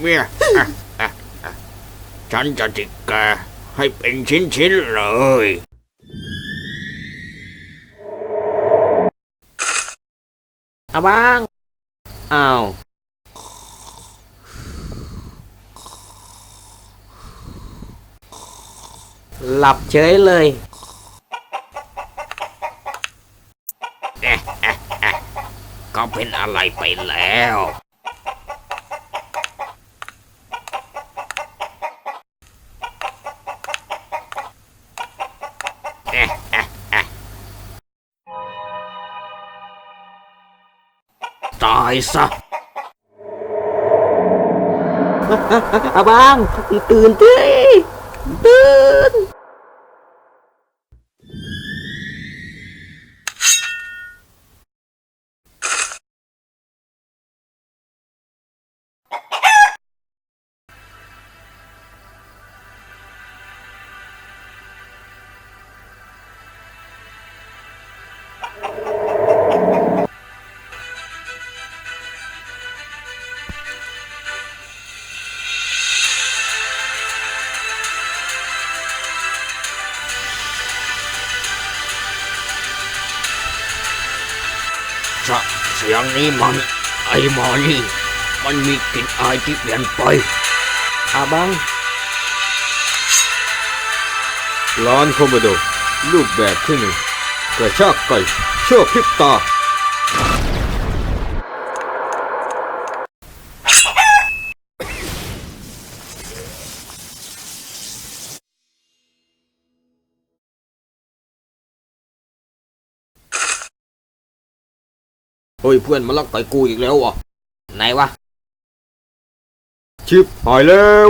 เมียอะอะอะฉันจะจิกแกให้เป็นชิ้นๆเลย เอาบ้าง อ้าว หลับเฉยเลย ก็เป็นอะไรไปแล้ว ตายซะอาบ้าง ตื่นตื่นตื่น สเสียงนี้มัน ไอหมอนี่ มันมีกลิ่นอายที่เปลี่ยนไปอาบังร้านคอมโบโดรูปแบบที่หนึ่งกระชากไก่ชั่วพริบตา เฮ้ยเพื่อนมาลักไก่กูอีกแล้วอะไหนวะชิปหายแล้ว